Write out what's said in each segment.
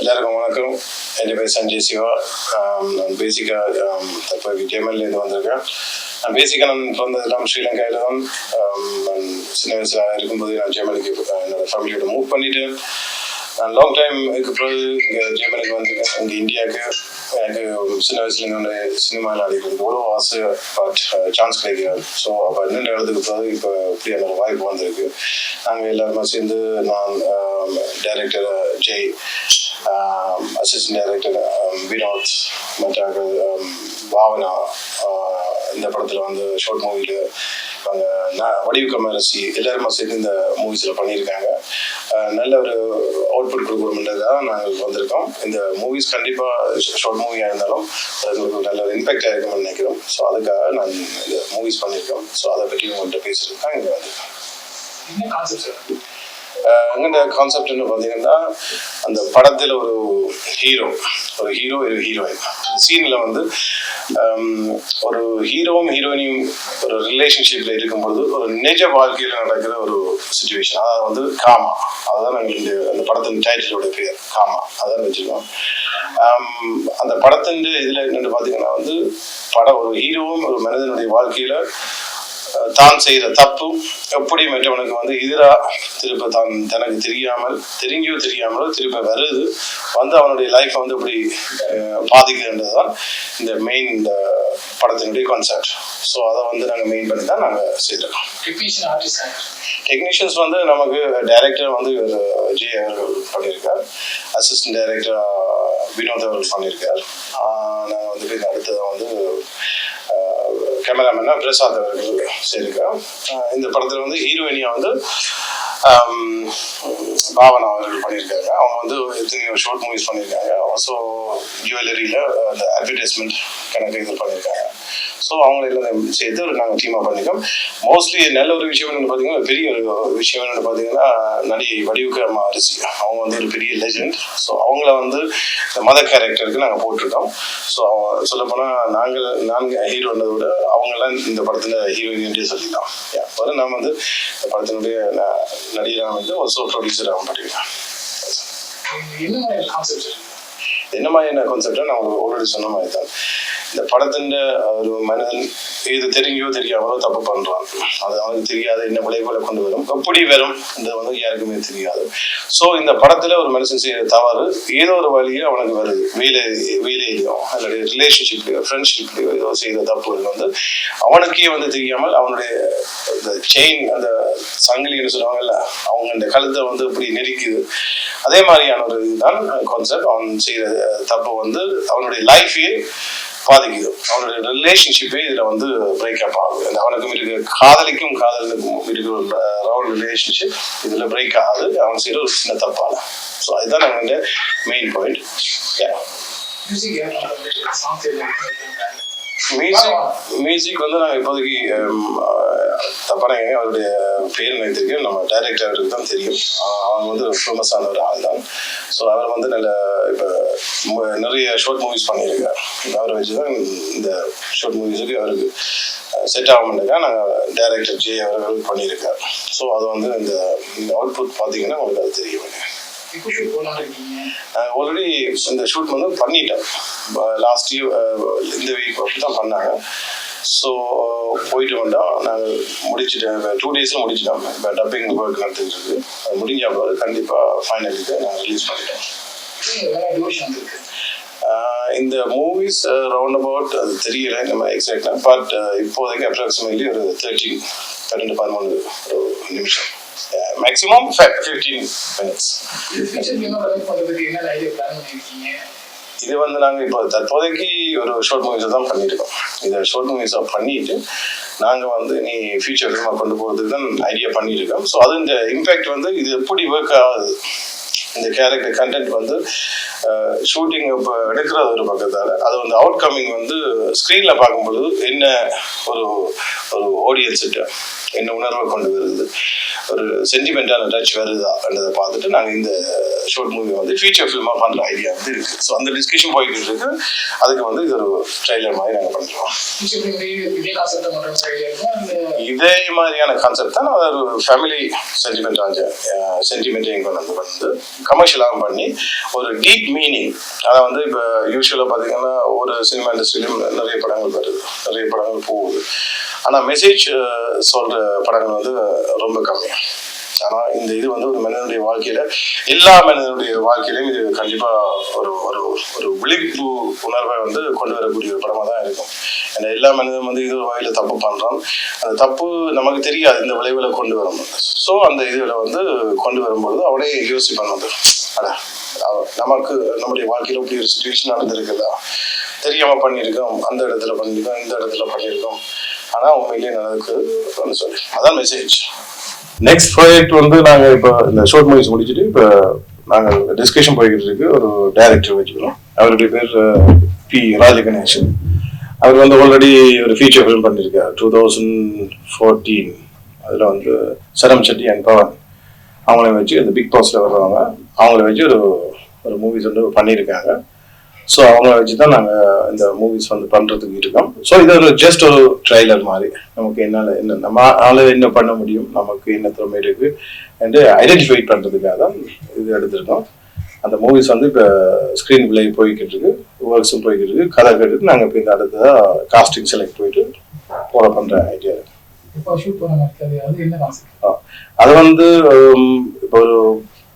எல்லாருக்கும் வணக்கம். என் பேர் சஞ்சய் சிவா. நான் பேசிக்காக தற்போதைக்கு ஜெர்மனிலேருந்து வந்திருக்கேன். நான் பேசிக்காக நான் பிறந்ததெல்லாம் ஸ்ரீலங்காவில் தான். நான் சின்ன வயசில் இருக்கும்போது நான் ஜெயமலுக்கு என்னோட ஃபேமிலியோட மூவ் பண்ணிட்டு நான் லாங் டைமுக்கு பிறகு இங்கே ஜெயமலுக்கு வந்திருக்கேன். இங்கே இந்தியாவுக்கு எனக்கு சின்ன வயசுலேருந்து சினிமாவில் அடிக்கிறது எவ்வளோ ஆசை பட் சான்ஸ் கிடைக்கிறது ஸோ அப்போ நின்று இடத்துக்கு பிறகு இப்போ இப்படி ஒரு வாய்ப்பு வந்திருக்கு. நாங்கள் எல்லாருமே சேர்ந்து நான் director Jay assistant director Vinod மற்ற பாவனா இந்த படத்தில் வந்து ஷார்ட் மூவியில் அவங்க ந- வடிவு கமரசி எல்லாருமே சேர்ந்து இந்த மூவிஸில் பண்ணியிருக்காங்க நல்ல ஒரு அவுட்புட் கொடுக்கணுன்றதாக நாங்கள் வந்திருக்கோம் இந்த மூவிஸ் கண்டிப்பாக ஷார்ட் மூவியாக இருந்தாலும் அது எங்களுக்கு நல்ல ஒரு இம்பேக்ட் இருக்கும்னு நினைக்கிறோம் ஸோ அதுக்காக நான் இந்த மூவிஸ் பண்ணியிருக்கோம் ஸோ அதை பற்றி உங்கள்கிட்ட பேசுகிறதுக்கு தான் இங்கே வந்திருக்கேன் என்ன கான்செப்ட் சார் எங்கள்ட கான்செப்ட்னு பார்த்தீங்கன்னா அந்த படத்தில் ஒரு ஹீரோ ஒரு ஹீரோ ஒரு ஹீரோயின் சீனில் வந்து ஒரு ஹீரோவும் ஹீரோயினியும் ஒரு ரிலேஷன்ஷிப்பில் இருக்கும்பொழுது ஒரு நிஜ வாழ்க்கையில் நடக்கிற ஒரு சுச்சுவேஷன் அதாவது வந்து காமா. அதுதான் எங்களுக்கு அந்த படத்தின் டைட்டிலோட பேர் காமா. அதான் வச்சுருக்கோம். அந்த படத்தின் இதில் என்னென்னு பார்த்தீங்கன்னா வந்து படம் ஒரு ஹீரோவும் ஒரு மனிதனுடைய வாழ்க்கையில் தான் செய்கிற தப்பு எப்படி மற்றவனுக்கு வந்து எதிராக திருப்ப தான் தனக்கு தெரியாமல் தெரிஞ்சோ தெரியாமலோ திருப்ப வருது வந்து அவனுடைய லைஃப் வந்து இப்படி பாதிக்குதுன்றது தான் இந்த மெயின் இந்த படத்தினுடைய கான்செப்ட் ஸோ அதை வந்து நாங்கள் மெயின் பண்ணி தான் நாங்கள் சார் டெக்னீஷியன்ஸ் வந்து நமக்கு டைரக்டர் வந்து ஜே அவர்கள் பண்ணியிருக்கார். அசிஸ்டன்ட் டைரக்டர் வினோத் அவர்கள் பண்ணியிருக்கார். நாங்கள் வந்து இதுக்கு அடுத்ததான் வந்து கேமராமேனாக பிரசாத் அவர்கள் செய்திருக்கார் இந்த படத்தில் வந்து ஹீரோயினியாக வந்து பாவனா அவர்கள் பண்ணியிருக்காங்க. அவங்க வந்து எத்தனையோ ஷார்ட் மூவிஸ் பண்ணியிருக்காங்க. ஸோ ஜுவல்லரியில் அந்த அட்வர்டைஸ்மெண்ட் கணக்கு இது பண்ணியிருக்காங்க. ஸோ அவங்கள எல்லாம் சேர்த்து ஒரு நாங்கள் டீமாக பண்ணியிருக்கோம் மோஸ்ட்லி நல்ல ஒரு விஷயம் என்னென்னு பார்த்தீங்கன்னா பெரிய ஒரு விஷயம் என்னென்னு பார்த்தீங்கன்னா நடிகை வடிவுக்கு அம்மா அரிசி. அவங்க வந்து ஒரு பெரிய லெஜெண்ட் ஸோ அவங்கள வந்து இந்த மத கேரக்டருக்கு நாங்கள் போட்டிருக்கோம். ஸோ அவங்க சொல்லப்போனால் நாங்கள் நான்கு ஹீரோன்றதை விட அவங்கெல்லாம் இந்த படத்தில் ஹீரோயின்ட்டே சொல்லிடலாம் அப்போ நான் வந்து இந்த படத்தினுடைய நடிகராக வந்து ஒரு ப்ரொடியூசராகவும் பண்ணியிருக்கேன் என்ன மாதிரி கான்செப்ட் என்ன மாதிரியான கான்செப்டை நான் ஆல்ரெடி சொன்ன மாதிரி தான் இந்த படத்தின் ஒரு மனிதன் இது தெரிஞ்சோ தெரியாமலோ தப்பு பண்ணுறான் அது அவனுக்கு தெரியாது என்ன விளைவுகளை கொண்டு வரும் எப்படி வரும் இந்த வந்து யாருக்குமே தெரியாது. ஸோ இந்த படத்தில் ஒரு மனுஷன் செய்கிற தவறு ஏதோ ஒரு வழியில் அவனுக்கு வருது வேலை வேலையிலையோ அல்லது ரிலேஷன்ஷிப்லையோ ஃப்ரெண்ட்ஷிப்லையோ ஏதோ செய்கிற தப்புகள் வந்து அவனுக்கே வந்து தெரியாமல் அவனுடைய இந்த செயின் அந்த சங்கிலின்னு சொல்லுவாங்கல்ல அவங்க இந்த கழுத்தை வந்து இப்படி நெரிக்குது. அதே மாதிரியான ஒரு இதுதான் கான்செப்ட் அவன் செய்கிற தப்பு வந்து அவனுடைய லைஃபையே பாதிக்குது. அவனுடைய ரிலேஷன்ஷிப்பே இதில் வந்து பிரேக்கப் ஆகுது. அவனுக்கும் இருக்கிற காதலிக்கும் காதலுக்கும் இருக்கிற ரவுல் ரிலேஷன்ஷிப் இதில் பிரேக் ஆகுது. அவன் செய்கிற ஒரு சின்ன தப்பால ஸோ அதுதான் நம்மளுடைய main point music music music வந்து நாங்கள் இப்போதைக்கு தப்பான அவருடைய பேர் எனக்கு தெரியும் நம்ம டைரக்டருக்கு தான் தெரியும். அவங்க வந்து ஃபேமஸான ஒரு ஆள் தான் ஸோ அவர் வந்து நல்ல இப்போ நிறைய ஷார்ட் மூவிஸ் பண்ணியிருக்கார். அவரை வச்சு தான் இந்த ஷார்ட் மூவிஸுக்கு அவருக்கு செட் ஆகும்னுக்கா நாங்கள் டைரக்டர் ஜே அவர்கள் பண்ணியிருக்கார். ஸோ அது வந்து இந்த அவுட்புட் பார்த்தீங்கன்னா உங்களுக்கு அது தெரியும். ஆல்ரெடி இந்த ஷூட் வந்து பண்ணிட்டேன் லாஸ்ட் இயர் இந்த வீக் தான் பண்ணாங்க. ஸோ போயிட்டு வந்தோம் நாங்கள் முடிச்சுட்டேன் டூ டேஸில் முடிச்சிட்டோம். இப்போ டப்பிங் ஒர்க் நடந்துட்டு இருக்கு. அது முடிஞ்ச போது கண்டிப்பாக ஃபைனலுக்கு நாங்கள் ரிலீஸ் பண்ணிட்டோம். இந்த மூவிஸ் ரவுண்ட் அபவுட் அது தெரியல நம்ம எக்ஸாக்டாக பட் இப்போதைக்கு அப்ராக்சிமேட்லி ஒரு தேர்ட்டீன் பன்னெண்டு பதிமூணு ஒரு நிமிஷம். மேக்ஸிமம் ஃபிஃப்டீன் மினிட்ஸ் இது வந்து நாங்கள் இப்போ தற்போதைக்கு ஒரு ஷார்ட் மூவிஸை தான் பண்ணியிருக்கோம் இதை ஷார்ட் மூவிஸாக பண்ணிட்டு நாங்கள் வந்து நீ ஃபியூச்சர் ஃபிலிமாக கொண்டு போகிறதுக்கு தான் ஐடியா பண்ணிட்டு இருக்கோம் ஸோ அது இந்த இம்பேக்ட் வந்து இது எப்படி ஒர்க் ஆகுது? இந்த கேரக்டர் கண்டென்ட் வந்து ஷூட்டிங் இப்போ எடுக்கிறது ஒரு பக்கத்தால் அது வந்து அவுட் கம்மிங் வந்து ஸ்க்ரீனில் பார்க்கும்பொழுது என்ன ஒரு ஒரு ஆடியன்ஸ்கிட்ட என்ன உணர்வை கொண்டு வருது? ஒரு சென்டிமெண்டான டச் வருதான்றதை பார்த்துட்டு நாங்கள் இந்த ஷோர்ட் மூவி வந்து ஃபீச்சர் ஃபிலிமாக பண்ணுற ஐடியா வந்து இருக்குது ஸோ அந்த டிஸ்கஷன் போய்கிட்டு இருக்கு. அதுக்கு வந்து இது ஒரு ட்ரைலர் மாதிரி நாங்கள் பண்ணுறோம் இதே இதே மாதிரியான கான்செப்ட் தான் அது ஒரு ஃபேமிலி சென்டிமெண்ட் ஆஞ்ச சென்டிமெண்ட்டையும் கொண்டு வந்து வந்து கமர்ஷியலாகவும் பண்ணி ஒரு டீப் மீனிங் அதை வந்து இப்போ யூஸ்வலாக பார்த்தீங்கன்னா ஒரு சினிமா இண்டஸ்ட்ரியிலும் நிறைய படங்கள் வருது. நிறைய படங்கள் போகுது. ஆனால் மெசேஜ் சொல்கிற படங்கள் வந்து ரொம்ப கம்மி. ஆனால் இந்த இது வந்து ஒரு மனிதனுடைய வாழ்க்கையில எல்லா மனிதனுடைய வாழ்க்கையிலும் இது கண்டிப்பா ஒரு ஒரு ஒரு விழிப்பு உணர்வை வந்து கொண்டு வரக்கூடிய ஒரு படமா தான் இருக்கும். ஏன்னா எல்லா மனிதனும் வந்து இது ஒரு வகையில தப்பு பண்றான். அந்த தப்பு நமக்கு தெரியாது இந்த விளைவுல கொண்டு வரும். ஸோ அந்த இதுல வந்து கொண்டு வரும்பொழுது அவனே யோசிப்பான். வந்து அட நமக்கு நம்முடைய வாழ்க்கையில இப்படி ஒரு சுச்சுவேஷன் நடந்திருக்குதா? தெரியாம பண்ணியிருக்கோம் அந்த இடத்துல பண்ணியிருக்கோம் இந்த இடத்துல பண்ணியிருக்கோம். ஆனா உண்மையிலேயே நடக்குதுன்னு சொல்லி. அதான் மெசேஜ் நெக்ஸ்ட் ப்ராஜெக்ட் வந்து நாங்க இப்போ இந்த ஷோர்ட் மூவிஸ் முடிச்சுட்டு இப்போ நாங்கள் டிஸ்கஷன் போய்கிட்டு இருக்கு. ஒரு டைரக்டர் வச்சுக்கிறோம் அவருடைய பேர் பி பி ராஜகணேசன். அவர் வந்து ஆல்ரெடி ஒரு ஃபீச்சர் ஃபிலிம் பண்ணியிருக்கார் டூ தௌசண்ட் ஃபோர்டீன் அதில் வந்து சரம் செட்டி அண்ட் பவன். அவங்கள வச்சு இந்த பிக் பாஸில் வர்றவங்க அவங்கள வச்சு ஒரு ஒரு மூவிஸ் வந்து பண்ணியிருக்காங்க ஸோ அவங்கள வச்சு தான் நாங்கள் இந்த மூவிஸ் வந்து பண்ணுறதுக்கு இருக்கோம். ஸோ இது ஒரு ஜஸ்ட் ஒரு ட்ரைலர் மாதிரி. நமக்கு என்னால் என்ன நம்ம ஆளு என்ன பண்ண முடியும்? நமக்கு என்ன திறமை இருக்கு? என்று ஐடென்டிஃபை பண்ணுறதுக்காக தான் இது எடுத்திருக்கோம். அந்த மூவிஸ் வந்து இப்போ ஸ்க்ரீன் பிளே போய்கிட்டு இருக்கு. ஒர்க்ஸும் போய்கிட்டு இருக்கு. கதை கேட்டுட்டு நாங்கள் இப்போ இந்த அடுத்ததாக காஸ்டிங் செலக்ட் போயிட்டு போட பண்ணுற ஐடியா இருக்கு. இருக்காது அது வந்து இப்போ ஒரு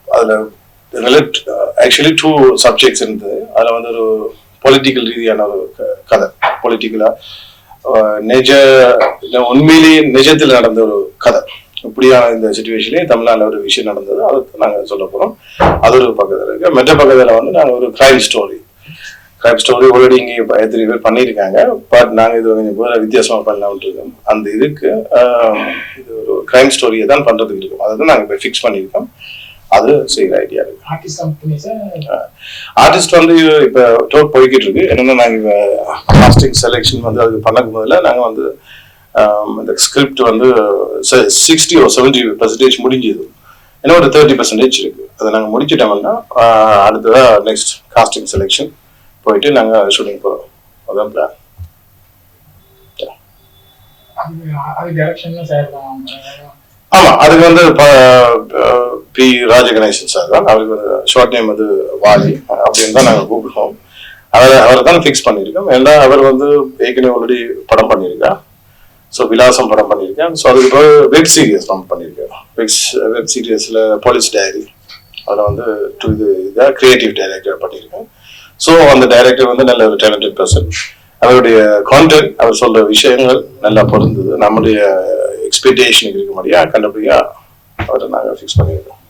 அதில் ரிலேட் ஆக்சுவலி டூ சப்ஜெக்ட்ஸ் இருந்தது. அதில் வந்து ஒரு பொலிட்டிக்கல் ரீதியான ஒரு க- கதை. பொலிட்டிக்கலாக நிஜ உண்மையிலேயே நிஜத்தில் நடந்த ஒரு கதை. இப்படியான இந்த சுச்சுவேஷன்லேயே தமிழ்நாட்டில் ஒரு விஷயம் நடந்தது. அதை நாங்கள் சொல்ல போகிறோம் அது ஒரு பக்கத்தில் இருக்கு. மற்ற பக்கத்தில் வந்து நாங்கள் ஒரு crime story crime story already இங்கே எத்தனை பேர் பண்ணியிருக்காங்க. பட் நாங்கள் இது கொஞ்சம் வேறு வித்தியாசமாக பண்ணலாம்னு இருக்கோம். அந்த இதுக்கு இது ஒரு கிரைம் ஸ்டோரியை தான் பண்ணுறதுக்கு இருக்கும். அதை தான் நாங்கள் இப்போ ஃபிக்ஸ் பண்ணியிருக்கோம். அது செய்கிற ஐடியா இருக்கு ஆர்டிஸ்ட் வந்து இப்போ டோர் போய்கிட்டு இருக்கு என்னன்னா நாங்கள் காஸ்டிங் செலெக்ஷன் வந்து அது பண்ணக்கு முதல்ல நாங்கள் வந்து இந்த ஸ்கிரிப்ட் வந்து சிக்ஸ்டி ஒரு செவன்டி பர்சன்டேஜ் முடிஞ்சது. இன்னும் ஒரு தேர்ட்டி பர்சன்டேஜ் இருக்கு. அதை நாங்கள் முடிச்சிட்டோம்னா அடுத்ததாக நெக்ஸ்ட் காஸ்டிங் செலெக்ஷன் போயிட்டு நாங்கள் ஷூட்டிங் போகிறோம் அதான் பிளான் அது அது டைரக்ஷன் சார் தான். ஆமா அதுக்கு வந்து பி ராஜகணேசன் சார் தான். அவருக்கு வந்து ஷார்ட் நேம் வந்து வாலி அப்படின்னு தான் நாங்கள் கூப்பிடுவோம் அவர் தான் ஃபிக்ஸ் பண்ணியிருக்கோம். ஏன்னா அவர் வந்து ஏற்கனவே ஆல்ரெடி படம் பண்ணியிருக்கார். ஸோ விலாசம் படம் பண்ணியிருக்கேன் ஸோ அதுக்கு பிறகு வெப் சீரியஸ் நம்ம பண்ணியிருக்கேன் வெப் வெப் சீரியஸில் போலீஸ் டைரி அதில் வந்து டூ இது இதாக கிரியேட்டிவ் டைரக்டர் பண்ணியிருக்கேன். ஸோ அந்த டைரக்டர் வந்து நல்ல ஒரு டேலண்டட் பர்சன் அவருடைய கான்டென்ட் அவர் சொல்கிற விஷயங்கள் நல்லா பொருந்தது. நம்முடைய எக்ஸ்பெக்டேஷனுக்கு இருக்க மாதிரியா கண்டபடியா? அவரை நாங்கள் ஃபிக்ஸ் பண்ணியிருக்கோம்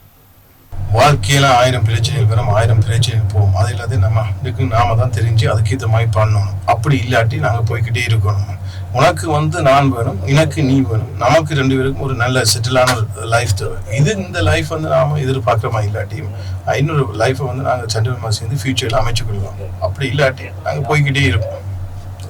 வாழ்க்கையில் ஆயிரம் பிரச்சனைகள் வரும் ஆயிரம் பிரச்சனைகள் போகும். அது இல்லாத நம்ம இதுக்கு நாம தான் தெரிஞ்சு அதுக்கேற்ற மாதிரி பண்ணணும். அப்படி இல்லாட்டி நாங்கள் போய்கிட்டே இருக்கணும். உனக்கு வந்து நான் வேணும் எனக்கு நீ வேணும். நமக்கு ரெண்டு பேருக்கும் ஒரு நல்ல செட்டிலான லைஃப் தேவை. இது இந்த லைஃப் வந்து நாம எதிர்பார்க்குற மாதிரி இல்லாட்டியும் இன்னொரு லைஃப்பை வந்து நாங்கள் சண்டை சேர்ந்து ஃபியூச்சரில் அமைச்சு கொள்வோம் அப்படி இல்லாட்டி நாங்கள் போய்க்கிட்டே இருப்போம்